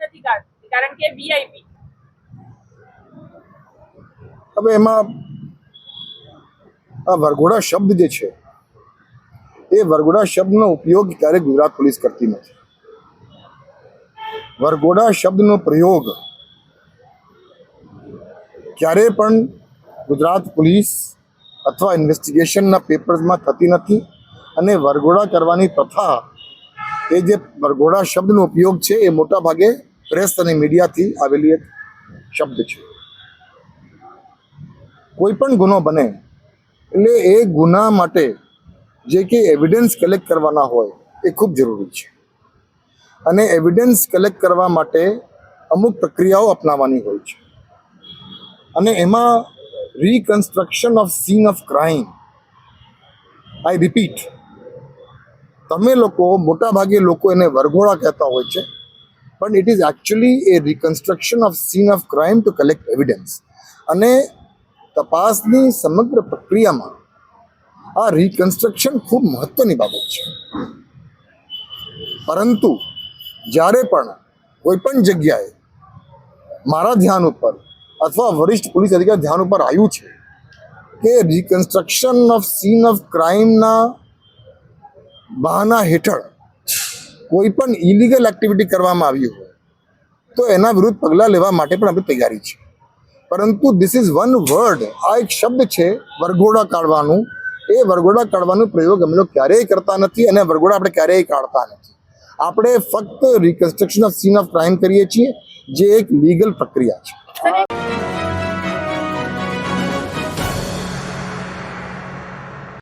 નથી કાઢતી કારણ કે વીઆઈપી હવે એમાં આ વરઘોડા શબ્દ જે છે, એ વરઘોડા શબ્દનો ઉપયોગ ક્યારેય ગુજરાત પોલીસ કરતી નથી. વરઘોડા શબ્દનો પ્રયોગ ક્યારે પણ ગુજરાત પોલીસ અથવા ઇન્વેસ્ટિગેશનના પેપર્સમાં થતી નથી અને વરઘોડા કરવાની પ્રથા એ જે વરઘોડા શબ્દનો ઉપયોગ છે, એ મોટા ભાગે પ્રેસ અને મીડિયાથી આવેલી એક શબ્દ છે. કોઈ પણ ગુનો બને, એટલે એ ગુના માટે જે કે એવિડન્સ કલેક્ટ કરવાના હોય, એ ખૂબ જરૂરી છે. અને એવિડન્સ કલેક્ટ કરવા માટે અમુક પ્રક્રિયાઓ અપનાવવાની હોય છે. અને એમાં reconstruction of scene of crime I repeat તમે લોકો મોટા ભાગે લોકો એને વરઘોડા કહેતા હોય છે. પણ it is actually a reconstruction of scene of crime to collect evidence અને તપાસની સમગ્ર પ્રક્રિયામાં આ રિકન્સ્ટ્રક્શન ખૂબ મહત્ત્વની બાબત છે. પરંતુ જ્યારે પણ કોઈ પણ જગ્યાએ મારા ધ્યાન ઉપર અથવા વરિષ્ઠ પોલીસ અધિકારી ધ્યાન ઉપર આવ્યું છે કે રિકન્સ્ટ્રક્શન ઓફ સીન ઓફ ક્રાઇમના બહાના હેઠળ કોઈ પણ ઇલીગલ એક્ટિવિટી કરવામાં આવી હોય, તો એના વિરુદ્ધ પગલાં લેવા માટે પણ આપણી તૈયારી છે. પરંતુ ધીસ ઇઝ વન વર્ડ આ એક શબ્દ છે વરઘોડા કાઢવાનું. એ વરઘોડા કાઢવાનો પ્રયોગ અમે લોકો ક્યારેય કરતા નથી અને વરઘોડા આપણે ક્યારેય કાઢતા નથી. આપણે ફક્ત reconstruction of scene of crime કરીએ છીએ, જે એક લીગલ પ્રક્રિયા છે.